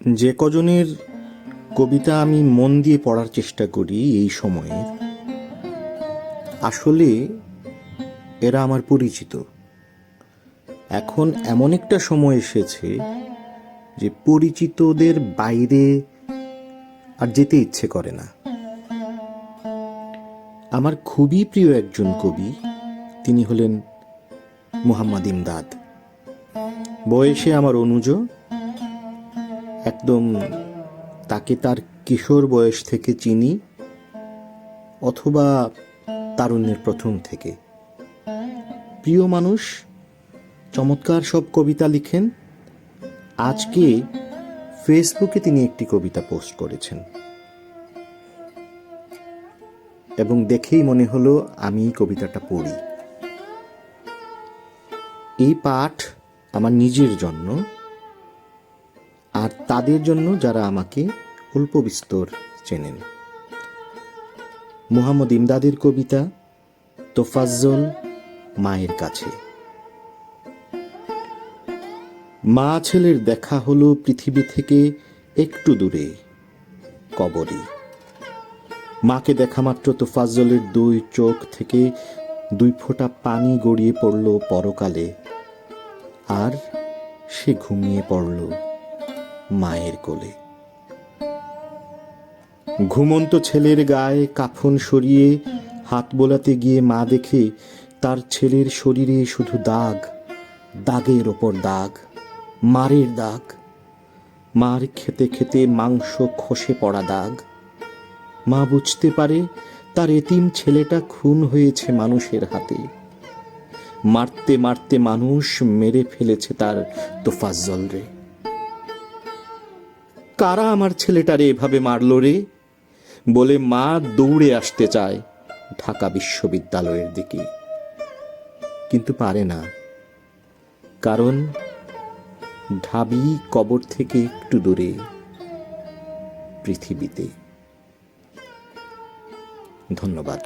যে কজনের কবিতা আমি মন দিয়ে পড়ার চেষ্টা করি এই সময়ে, আসলে এরা আমার পরিচিত। এখন এমন একটা সময় এসেছে যে পরিচিতদের বাইরে আর যেতে ইচ্ছে করে না। আমার খুবই প্রিয় একজন কবি, তিনি হলেন মুহাম্মদ ইমদাদ। বয়সে আমার অনুজ একদম তাকে তার কিশোর বয়স থেকে চিনি, অথবা তারুণ্যের প্রথম থেকে। প্রিয় মানুষ, চমৎকার সব কবিতা লিখেন। আজকে ফেসবুকে তিনি একটি কবিতা পোস্ট করেছেন। এবং দেখেই মনে হলো, আমি কবিতাটা পড়ি। এই পাঠ আমার নিজের জন্য আর তাদের জন্য যারা আমাকে অল্প বিস্তর চেনেন। মুহাম্মদ ইমদাদের কবিতা, তোফাজ্জল মায়ের কাছে। মা ছেলের দেখা হলো পৃথিবী থেকে একটু দূরে, কবরে। মাকে দেখা মাত্র তোফাজ্জলের দুই চোখ থেকে দুই ফোঁটা পানি গড়িয়ে পড়ল পরকালে, আর সে ঘুমিয়ে পড়ল মায়ের কোলে। ঘুমন্ত ছেলের গায়ে কাফন সরিয়ে হাত বোলাতে গিয়ে মা দেখে তার ছেলের শরীরে শুধু দাগ, দাগের ওপর দাগ, মারের দাগ, মার খেতে খেতে মাংস খসে পড়া দাগ। মা বুঝতে পারে তার এতিম ছেলেটা খুন হয়েছে মানুষের হাতে। মারতে মারতে মানুষ মেরে ফেলেছে তার তোফাজ্জল রে। কারা আমার ছেলেটারে এভাবে মারল রে? বলে মা দৌড়ে আসতে চায় ঢাকা বিশ্ববিদ্যালয়ের দিকে। কিন্তু পারে না। কারণ ঢাবি কবর থেকে একটু দূরে, পৃথিবীতে। ধন্যবাদ।